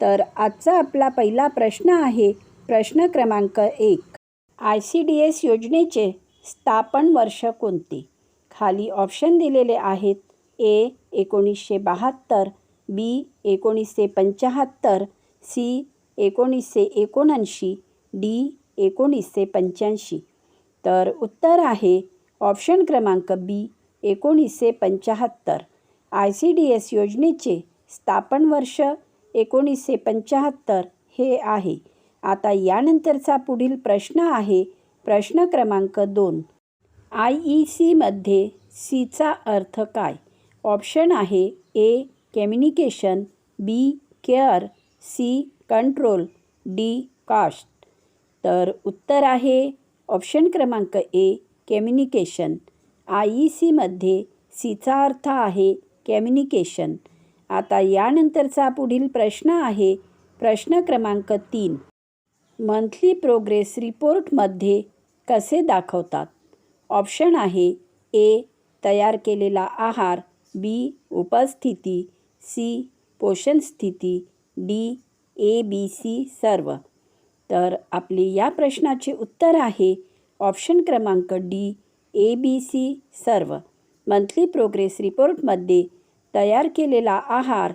तर आजचा आपला पहिला प्रश्न आहे प्रश्न क्रमांक एक. आय सी डी एस योजनेचे स्थापन वर्ष कोणते? खाली ऑप्शन दिलेले आहेत ए एकोणीसशे बहात्तर बी एकोणीसशे पंच्याहत्तर सी एकोणीसशे एकोणऐंशी डी एकोणीसशे पंच्याऐंशी. तर उत्तर आहे ऑप्शन क्रमांक बी एकोणीसशे पंच्याहत्तर. आय सी डी एस योजनेचे स्थापन वर्ष एकोणीसशे पंच्याहत्तर हे आहे. आता यानंतरचा पुढील प्रश्न आहे. प्रश्न क्रमांक दोन. आय ई सीमध्ये सीचा अर्थ काय? ऑप्शन आहे A. Communication B. Care C. Control D. Cost. तर उत्तर आहे ऑप्शन क्रमांक ए. कम्युनिकेशन. आय ई सीमध्ये सीचा अर्थ आहे कम्युनिकेशन. आता यानंतरचा पुढील प्रश्न आहे. प्रश्न क्रमांक तीन. मंथली प्रोग्रेस रिपोर्टमध्ये कसे दाखवतात? ऑप्शन आहे ए. तयार केलेला आहार बी. उपस्थिती सी. पोषण स्थिती डी. A B C. सर्व. तर आपले या प्रश्नाचे उत्तर आहे ऑप्शन क्रमांक डी ए बी सी. सर्व. मंथली प्रोग्रेस रिपोर्टमध्ये तयार केलेला आहार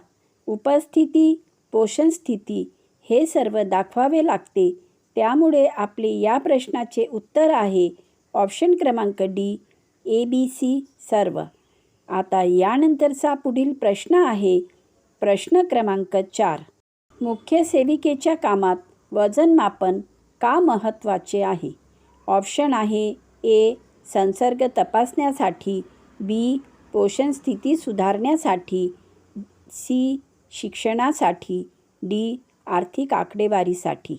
उपस्थिती पोषण स्थिती हे सर्व दाखवावे लागते. त्यामुळे आपले या प्रश्नाचे उत्तर आहे ऑप्शन क्रमांक डी ए बी सी सर्व. आता यानंतरचा पुढील प्रश्न आहे. प्रश्न क्रमांक चार. मुख्य सेविकेच्या कामात वजनमापन का महत्त्वाचे आहे? ऑप्शन आहे ए संसर्ग तपासण्यासाठी बी पोषण स्थिती सुधारण्यासाठी सी शिक्षणासाठी डी आर्थिक आकडेवारीसाठी.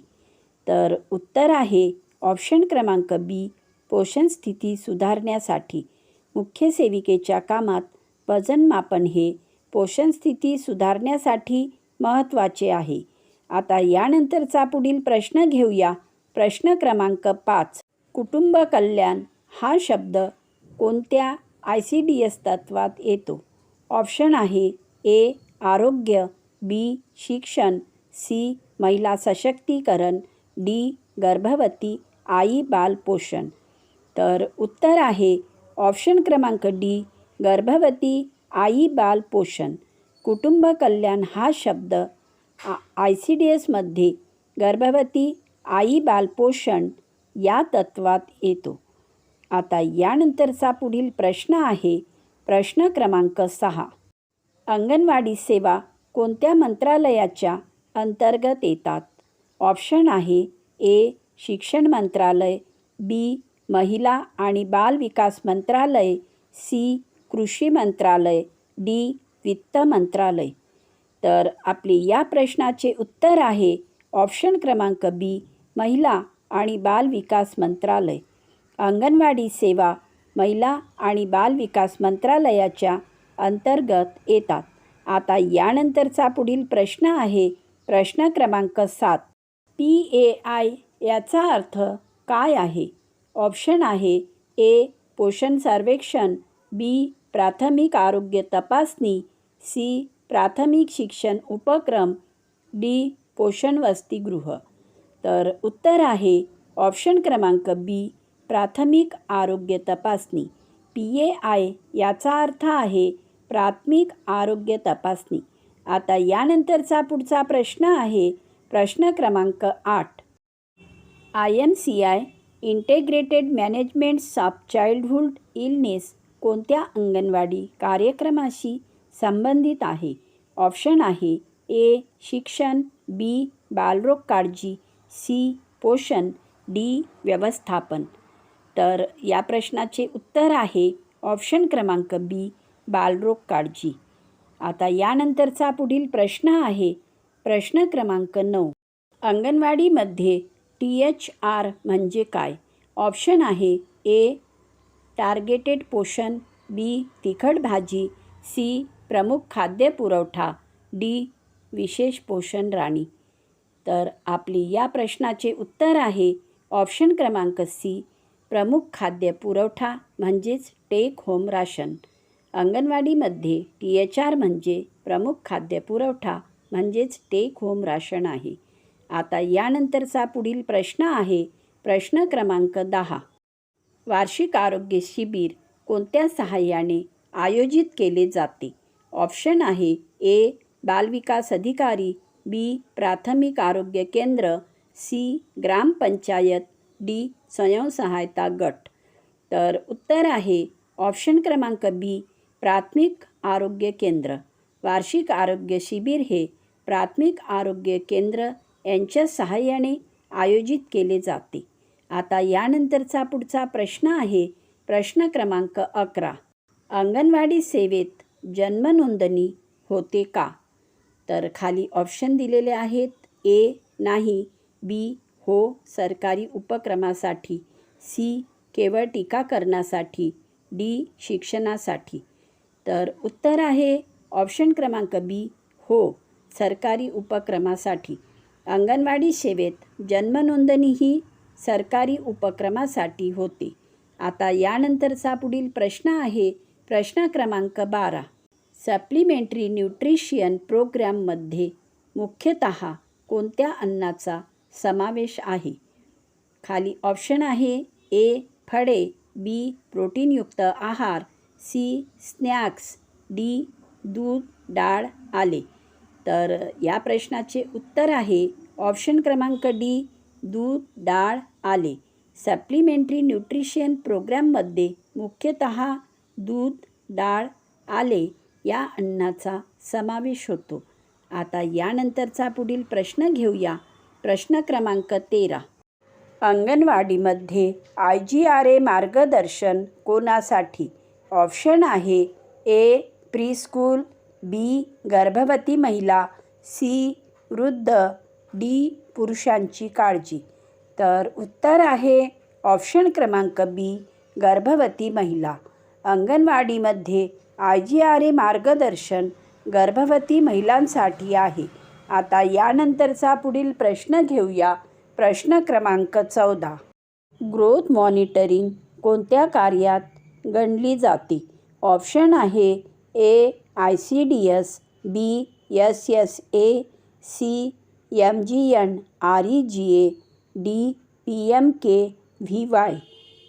तर उत्तर आहे ऑप्शन क्रमांक बी पोषण स्थिती सुधारण्यासाठी. मुख्य सेविकेच्या कामात वजनमापन हे पोषण स्थिती सुधारण्यासाठी महत्त्वाचे आहे. आता यानंतरचा पुढील प्रश्न घेऊया. प्रश्न क्रमांक पाच कुटुंब कल्याण हा शब्द कोणत्या आय सी डी एस तत्वात येतो. ऑप्शन आहे ए आरोग्य बी शिक्षण सी महिला सशक्तीकरण डी गर्भवती आई बाल पोषण. तर उत्तर आहे ऑप्शन क्रमांक डी गर्भवती आई बाल पोषण. कुटुंब कल्याण हा शब्द आ आय सी डी एसमध्ये गर्भवती आई बालपोषण या तत्वात येतो. आता यानंतरचा पुढील प्रश्न आहे. प्रश्न क्रमांक सहा. अंगणवाडी सेवा कोणत्या मंत्रालयाच्या अंतर्गत येतात? ऑप्शन आहे ए शिक्षण मंत्रालय बी महिला आणि बाल विकास मंत्रालय सी कृषी मंत्रालय डी वित्त मंत्रालय. तर आपले या प्रश्नाचे उत्तर आहे ऑप्शन क्रमांक बी महिला आणि बाल विकास मंत्रालय. अंगणवाडी सेवा महिला आणि बाल विकास मंत्रालयाच्या अंतर्गत येतात. आता यानंतरचा पुढील प्रश्न आहे प्रश्न क्रमांक सात. पी ए आय याचा अर्थ काय आहे? ऑप्शन आहे ए. पोषण सर्वेक्षण बी. प्राथमिक आरोग्य तपासणी सी. प्राथमिक शिक्षण उपक्रम डी. पोषण वसतिगृह. तर उत्तर आहे ऑप्शन क्रमांक बी. प्राथमिक आरोग्य तपासणी पी ए आय याचा अर्थ आहे प्राथमिक आरोग्य तपासणी. आता यानंतरचा पुढचा प्रश्न आहे प्रश्न क्रमांक आठ. I M C I integrated managements of childhood illness कोणत्या अंगणवाडी कार्यक्रमाशी संबंधित आहे? ऑप्शन आहे ए शिक्षण बी बालरोग काळजी सी पोषण डी व्यवस्थापन. तर या प्रश्नाचे उत्तर आहे ऑप्शन क्रमांक बी बालरोग काळजी. आता यानंतरचा पुढील प्रश्न आहे. प्रश्न क्रमांक नऊ. अंगणवाडीमध्ये टी एच आर म्हणजे काय? ऑप्शन आहे ए टार्गेटेड पोषण बी तिखट भाजी सी प्रमुख खाद्य पुरवठा डी विशेष पोषण राणी. तर आपली या प्रश्नाचे उत्तर आहे ऑप्शन क्रमांक सी प्रमुख खाद्य पुरवठा म्हणजेच टेक होम राशन. अंगणवाडीमध्ये टी एच आर म्हणजे प्रमुख खाद्य पुरवठा म्हणजेच टेक होम राशन आहे. आता यानंतरचा पुढील प्रश्न आहे प्रश्न क्रमांक दहा. वार्षिक आरोग्य शिबिर कोणत्या सहाय्याने आयोजित केले जाते? ऑप्शन आहे ए बालविकास अधिकारी बी प्राथमिक आरोग्य केंद्र सी ग्रामपंचायत डी स्वयंसहायता गट. तर उत्तर आहे ऑप्शन क्रमांक बी प्राथमिक आरोग्य केंद्र. वार्षिक आरोग्य शिबिर हे प्राथमिक आरोग्य केंद्र यांच्या सहाय्याने आयोजित केले जाते. आता यानंतरचा पुढचा प्रश्न आहे प्रश्न क्रमांक अकरा. अंगणवाडी सेवेत जन्मनोंदणी होते का? तर खाली ऑप्शन दिलेले आहेत ए नाही बी हो सरकारी उपक्रमासाठी. सी केवळ टीकाकरणासाठी डी शिक्षणासाठी. तर उत्तर आहे ऑप्शन क्रमांक बी. हो सरकारी उपक्रमासाठी. अंगणवाडी सेवेत जन्मनोंदणी ही सरकारी उपक्रमासाठी होते. आता यानंतरचा पुढील प्रश्न आहे. प्रश्न क्रमांक बारा. सप्लिमेंटरी न्यूट्रिशियन प्रोग्रॅममध्ये मुख्यतः कोणत्या अन्नाचा समावेश आहे. खाली ऑप्शन आहे ए फळे बी प्रोटीनयुक्त आहार सी स्नॅक्स डी दूध डाळ आले. तर या प्रश्नाचे उत्तर आहे ऑप्शन क्रमांक डी दूध डाळ आले. सप्लिमेंटरी न्यूट्रिशन प्रोग्रॅममध्ये मुख्यतः दूध डाळ आले या अन्नाचा समावेश होतो. आता यानंतरचा पुढील प्रश्न घेऊया. प्रश्न क्रमांक तेरा. अंगणवाडीमध्ये आय जी आर ए मार्गदर्शन कोणासाठी? ऑप्शन आहे ए प्रीस्कूल बी गर्भवती महिला सी वृद्ध डी पुरुषांची काळजी. तर उत्तर आहे ऑप्शन क्रमांक बी गर्भवती महिला. अंगणवाडीमध्ये आय जी आर ए मार्गदर्शन गर्भवती महिलांसाठी आहे. आता यानंतरचा पुढील प्रश्न घेऊया. प्रश्न क्रमांक चौदा. ग्रोथ मॉनिटरिंग कोणत्या कार्यात गणली जाते? ऑप्शन आहे A I C D S B S S A C M G N R E G A D P M K V Y.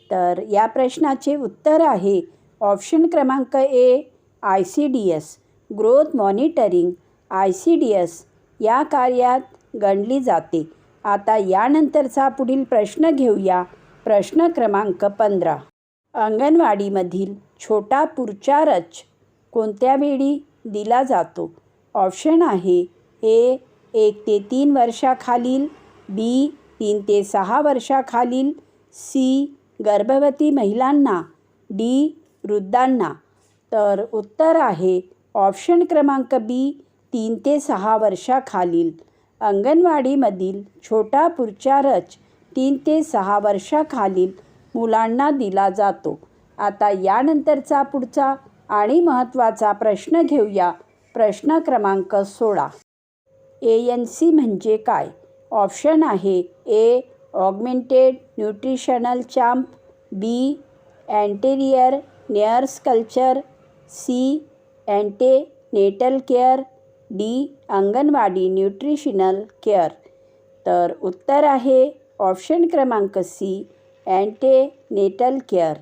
तर या प्रश्नाचे उत्तर आहे ऑप्शन क्रमांक A I C D S. Growth monitoring I C D S या कार्यात गणली जाते. आता यानंतरचा पुढील प्रश्न घेऊया. प्रश्न क्रमांक पंधरा. अंगणवाडीमधील छोटा पुरचा रच कोणत्या वेळी दिला जातो? ऑप्शन आहे ए एक ते तीन वर्षाखालील बी तीन ते सहा वर्षाखालील सी गर्भवती महिलांना डी वृद्धांना. तर उत्तर आहे ऑप्शन क्रमांक बी तीन ते सहा वर्षाखालील. अंगणवाडीमधील छोटा पुढचा रच तीन ते सहा वर्षाखालील मुलांना दिला जातो. आता यानंतरचा पुढचा आणि महत्त्वाचा प्रश्न घेऊया. प्रश्न क्रमांक सोळा. ए एन सी म्हणजे काय? ऑप्शन आहे A augmented nutritional champ B anterior nears culture C antenatal care D. Anganwadi nutritional care. तर उत्तर आहे ऑप्शन क्रमांक सी अँटेनेटल केअर.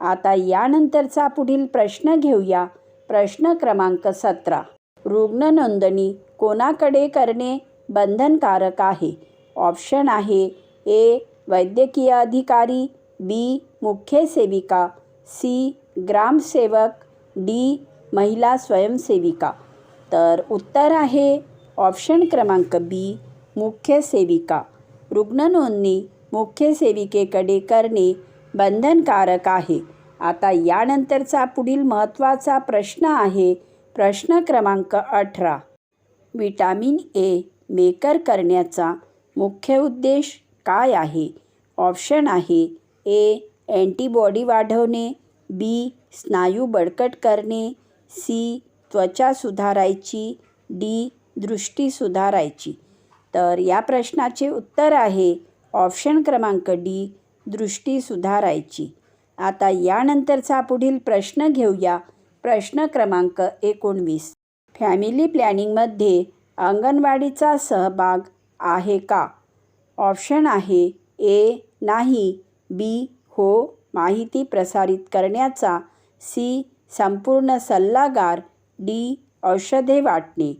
आता यानंतरचा पुढील प्रश्न घेऊया. प्रश्न क्रमांक सतरा. रुग्ण नोंदणी कोणाकडे करणे बंधनकारक आहे? ऑप्शन आहे ए वैद्यकीय अधिकारी बी मुख्य सेविका सी ग्रामसेवक डी महिला स्वयंसेविका. तर उत्तर आहे ऑप्शन क्रमांक बी मुख्य सेविका. रुग्ण नोंदणी मुख्य सेविकेकडे करणे बंधनकारक आहे. आता यानंतरचा पुढील महत्त्वाचा प्रश्न आहे प्रश्न क्रमांक अठरा. विटॅमिन ए मेकर करण्याचा मुख्य उद्देश काय आहे? ऑप्शन आहे ए अँटीबॉडी वाढवणे बी स्नायू बळकट करणे सी त्वचा सुधारायची डी दृष्टी सुधारायची. तर या प्रश्नाचे उत्तर आहे ऑप्शन क्रमांक डी दृष्टी सुधारायची. आता यानंतरचा पुढील प्रश्न घेऊया. प्रश्न क्रमांक एकोणवीस. फॅमिली प्लॅनिंगमध्ये अंगणवाडीचा सहभाग आहे का? ऑप्शन आहे ए नाही बी हो माहिती प्रसारित करण्याचा सी संपूर्ण सल्लागार डी. औषधे वाटणे.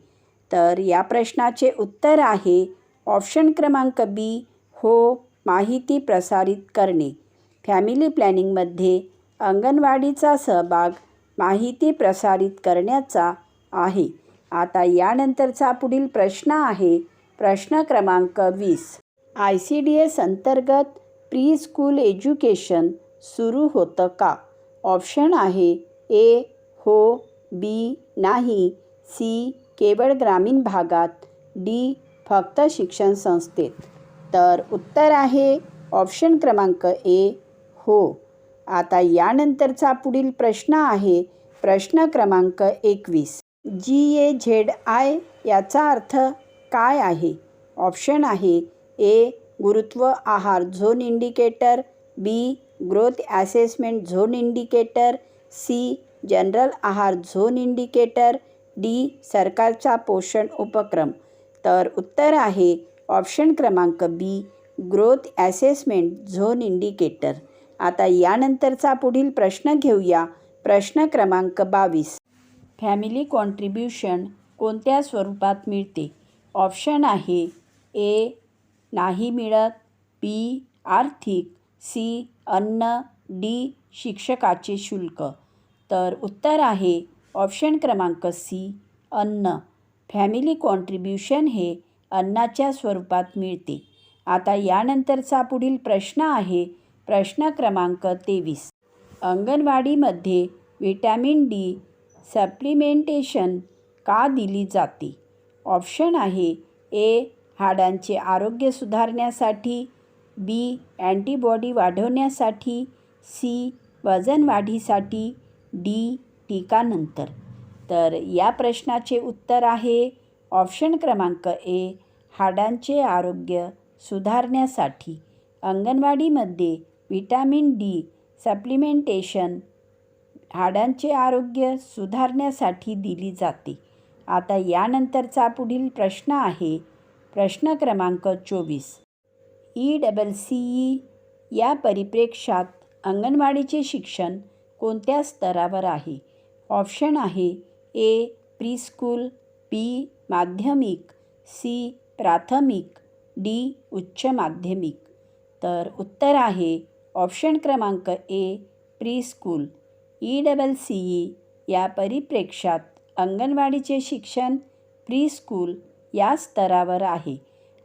तर या प्रश्नाचे उत्तर आहे ऑप्शन क्रमांक बी हो माहिती प्रसारित करणे. फॅमिली प्लॅनिंगमध्ये अंगणवाडीचा सहभाग माहिती प्रसारित करण्याचा आहे. आता यानंतरचा पुढील प्रश्न आहे. प्रश्न क्रमांक वीस. आय सी डी एस अंतर्गत प्री स्कूल एज्युकेशन सुरू होतं का? ऑप्शन आहे ए हो बी नाही. सी केवळ ग्रामीण भागात. डी फक्त शिक्षण संस्थेत. तर उत्तर आहे ऑप्शन क्रमांक ए. हो. आता यानंतरचा पुढील प्रश्न आहे. प्रश्न क्रमांक एकवीस. जी ए झेड आय याचा अर्थ काय आहे? ऑप्शन आहे ए. गुरुत्व आहार zone indicator B. Growth assessment zone indicator C. General आहार झोन इंडिकेटर डी सरकारचा पोषण उपक्रम. तर उत्तर आहे ऑप्शन क्रमांक B growth assessment zone indicator. आता यानंतरचा पुढील प्रश्न घेऊया. प्रश्न क्रमांक बावीस. फॅमिली कॉन्ट्रीब्युशन कोणत्या स्वरूपात मिळते? ऑप्शन आहे ए नाही मिळत बी आर्थिक सी अन्न डी शिक्षकाचे शुल्क. तर उत्तर आहे ऑप्शन क्रमांक सी अन्न. फॅमिली कॉन्ट्रीब्युशन हे अन्नाच्या स्वरूपात मिळते. आता यानंतरचा पुढील प्रश्न आहे प्रश्न क्रमांक तेवीस. अंगणवाडीमध्ये व्हिटॅमिन डी सप्लिमेंटेशन का दिली जाते? ऑप्शन आहे ए हाडांचे आरोग्य सुधारण्यासाठी बी अँटीबॉडी वाढवण्यासाठी सी वजन वाढीसाठी डी टीकानंतर. तर या प्रश्नाचे उत्तर आहे ऑप्शन क्रमांक ए हाडांचे आरोग्य सुधारण्यासाठी. अंगणवाडीमध्ये व्हिटॅमिन डी सप्लिमेंटेशन हाडांचे आरोग्य सुधारण्यासाठी दिली जाते. आता यानंतरचा पुढील प्रश्न आहे प्रश्न क्रमांक चोवीस. ई डबल सी ई या परिप्रेक्षात अंगणवाडीचे शिक्षण कोणत्या स्तरावर आहे? ऑप्शन आहे ए प्रीस्कूल बी माध्यमिक सी प्राथमिक डी उच्च माध्यमिक. तर उत्तर आहे ऑप्शन क्रमांक A preschool. E double C E या परिप्रेक्षात अंगणवाडीचे शिक्षण प्रीस्कूल या स्तरावर आहे.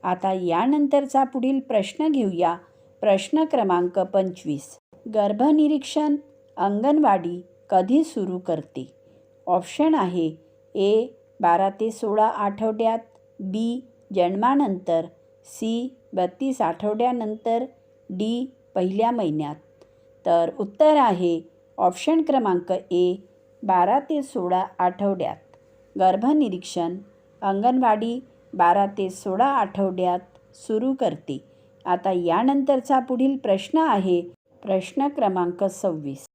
आता यानंतरचा पुढील प्रश्न घेऊया. प्रश्न क्रमांक पंचवीस. गर्भनिरीक्षण अंगणवाडी कधी सुरू करते? ऑप्शन आहे ए बारा ते सोळा आठवड्यात बी जन्मानंतर सी बत्तीस आठवड्यानंतर डी पहिल्या महिन्यात. तर उत्तर आहे ऑप्शन क्रमांक ए बारा ते सोळा आठवड्यात. गर्भनिरीक्षण अंगणवाडी बारा ते सोळा आठवड्यात सुरू करते. आता यानंतरचा पुढील प्रश्न आहे प्रश्न क्रमांक सव्वीस.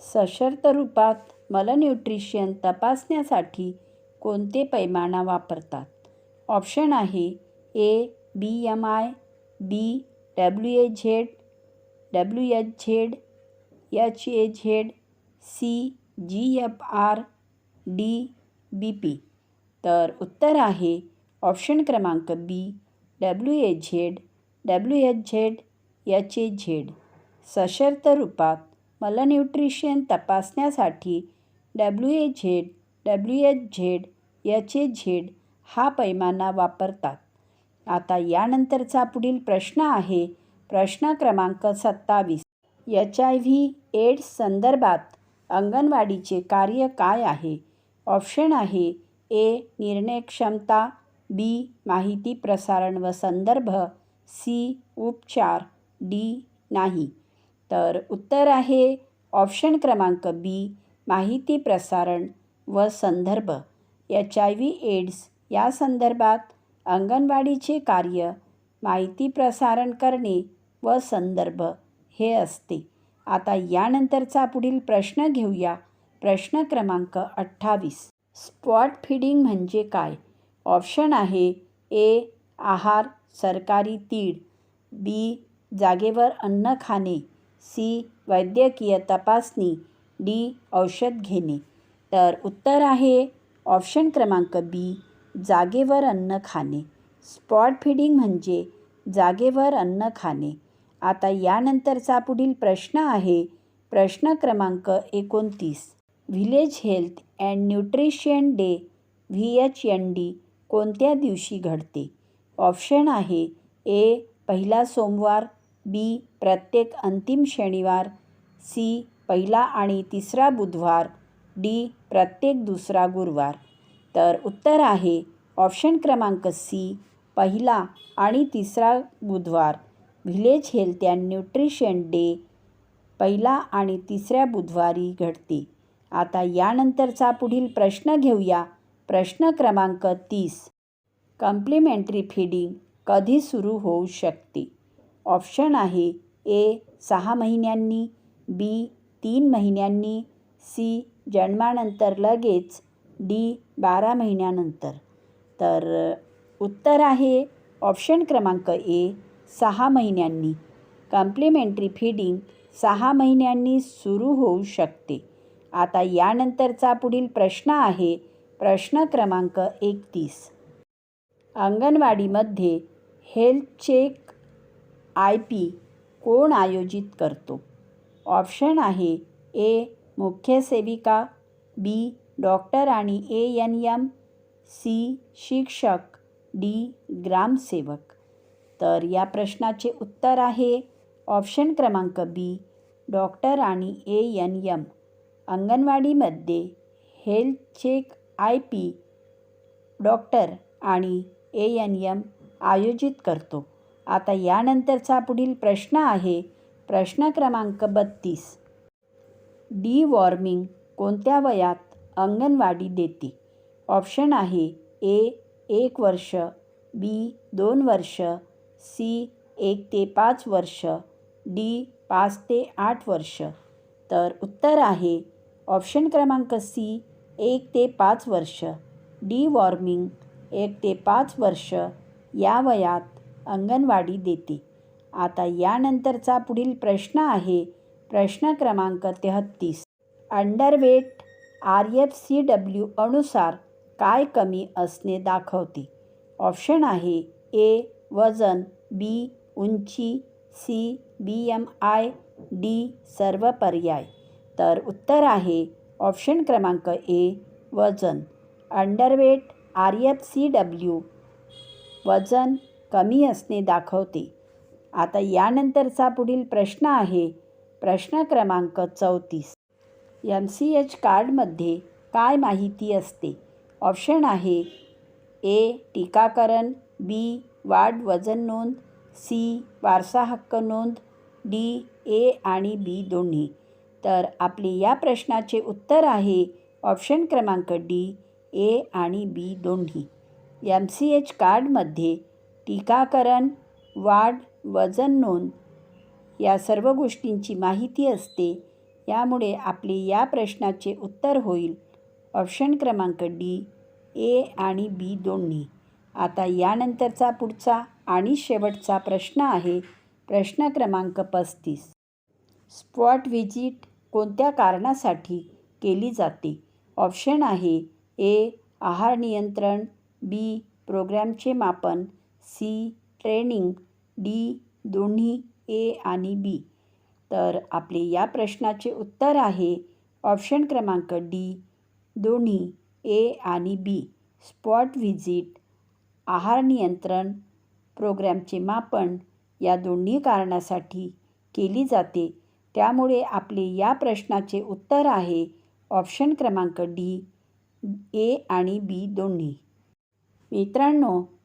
सशर्त रूपात मलन्यूट्रिशन तपासण्यासाठी कोणते पैमाना वापरतात? ऑप्शन आहे A B M I B W A Z W H Z H A Z C G F R D B P. तर उत्तर आहे ऑप्शन क्रमांक B W A Z W H Z H A Z. सशर्त रूपात malnutrition तपासण्यासाठी W A Z W H Z H A Z हा पैमाना वापरतात. आता यानंतरचा पुढील प्रश्न आहे प्रश्न क्रमांक सत्तावीस. एच आय व्ही एड्स संदर्भात अंगणवाडीचे कार्य काय आहे? ऑप्शन आहे ए निर्णय क्षमता बी माहिती प्रसारण व संदर्भ सी उपचार डी नाही. तर उत्तर आहे ऑप्शन क्रमांक बी माहिती प्रसारण व संदर्भ. एच आय व्ही एड्स या संदर्भात अंगणवाडीचे कार्य माहिती प्रसारण करणे व संदर्भ हे असते. आता यानंतरचा पुढील प्रश्न घेऊया. प्रश्न क्रमांक अठ्ठावीस. स्पॉट फिडिंग म्हणजे काय? ऑप्शन आहे ए आहार सरकारी तीड बी जागेवर अन्न खाणे. सी. वैद्यकीय तपासणी. डी. औषध घेणे. तर उत्तर आहे ऑप्शन क्रमांक बी जागेवर अन्न खाणे. स्पॉट फिडिंग म्हणजे जागेवर अन्न खाणे. आता यानंतरचा पुढील प्रश्न आहे. प्रश्न क्रमांक एकोणतीस village health and nutrition day V H N D कोणत्या दिवशी घडते? ऑप्शन आहे ए पहिला सोमवार बी प्रत्येक अंतिम शनिवार सी पहिला आणि तिसरा बुधवार डी प्रत्येक दुसरा गुरुवार. तर उत्तर आहे ऑप्शन क्रमांक सी पहिला आणि तिसरा बुधवार. Village health and nutrition day पहिला आणि तिसऱ्या बुधवारी घडते. आता यानंतरचा पुढील प्रश्न घेऊया. प्रश्न क्रमांक तीस. कम्प्लिमेंटरी फीडिंग कधी सुरू होऊ शकते? ऑप्शन आहे ए सहा महिन्यांनी बी तीन महिन्यांनी सी जन्मानंतर लगेच डी बारा महिन्यानंतर. तर उत्तर आहे ऑप्शन क्रमांक ए सहा महिन्यांनी. कॉम्प्लिमेंटरी फीडिंग सहा महिन्यांनी सुरू होऊ शकते. आता यानंतरचा पुढील प्रश्न आहे प्रश्न क्रमांक एकतीस. अंगणवाडीमध्ये हेल्थ चेक आय पी कोण आयोजित करतो? ऑप्शन आहे ए मुख्य सेविका बी डॉक्टर आणि ए एन एम सी शिक्षक डी ग्रामसेवक. तर या प्रश्नाचे उत्तर आहे ऑप्शन क्रमांक बी डॉक्टर आणि ए एन एम. अंगणवाडीमध्ये health check I P doctor आणि ए एन एम आयोजित करतो. आता यानंतरचा पुढील प्रश्न आहे. प्रश्न क्रमांक बत्तीस. डी वॉर्मिंग कोणत्या वयात अंगणवाडी देते? ऑप्शन आहे ए एक वर्ष बी दोन वर्ष सी एक ते पाच वर्ष डी पाच ते आठ वर्ष. तर उत्तर आहे ऑप्शन क्रमांक सी एक ते पाच वर्ष. डी वॉर्मिंग एक ते पाच वर्ष या वयात अंगणवाडी देते. आता यानंतरचा पुढील प्रश्न आहे प्रश्न क्रमांक तेहत्तीस underweight R F C W अनुसार काय कमी असणे दाखवते? ऑप्शन आहे ए वजन बी उंची C B M I D सर्व पर्याय. तर उत्तर आहे ऑप्शन क्रमांक ए वजन. Underweight R F C W वजन कमी असणे दाखवते. आता यानंतरचा पुढील प्रश्न आहे. प्रश्न क्रमांक चौतीस. एम सी एच कार्डमध्ये काय माहिती असते? ऑप्शन आहे ए टीकाकरण बी वाढ वजन नोंद सी वारसा हक्क नोंद डी ए आणि बी दोन्ही. तर आपले या प्रश्नाचे उत्तर आहे ऑप्शन क्रमांक डी ए आणि बी दोन्ही. एम सी एच कार्डमध्ये टीकाकरण वाढ वजन नोंद या सर्व गोष्टींची माहिती असते. यामुळे आपले या प्रश्नाचे उत्तर होईल. ऑप्शन क्रमांक डी ए आणि बी दोन्ही. आता यानंतरचा पुढचा आणि शेवटचा प्रश्न आहे. प्रश्न क्रमांक पस्तीस. स्पॉट व्हिजिट कोणत्या कारणासाठी केली जाते? ऑप्शन आहे ए आहार नियंत्रण बी प्रोग्रॅमचे मापन सी ट्रेनिंग डी दोन्ही ए आणि बी. तर आपले या प्रश्नाचे उत्तर आहे ऑप्शन क्रमांक डी दोन्ही ए आणि बी. स्पॉट व्हिजिट आहार नियंत्रण प्रोग्रॅमचे मापन या दोन्ही कारणासाठी केली जाते. त्यामुळे आपले या प्रश्नाचे उत्तर आहे ऑप्शन क्रमांक डी ए आणि बी दोन्ही. मित्रांनो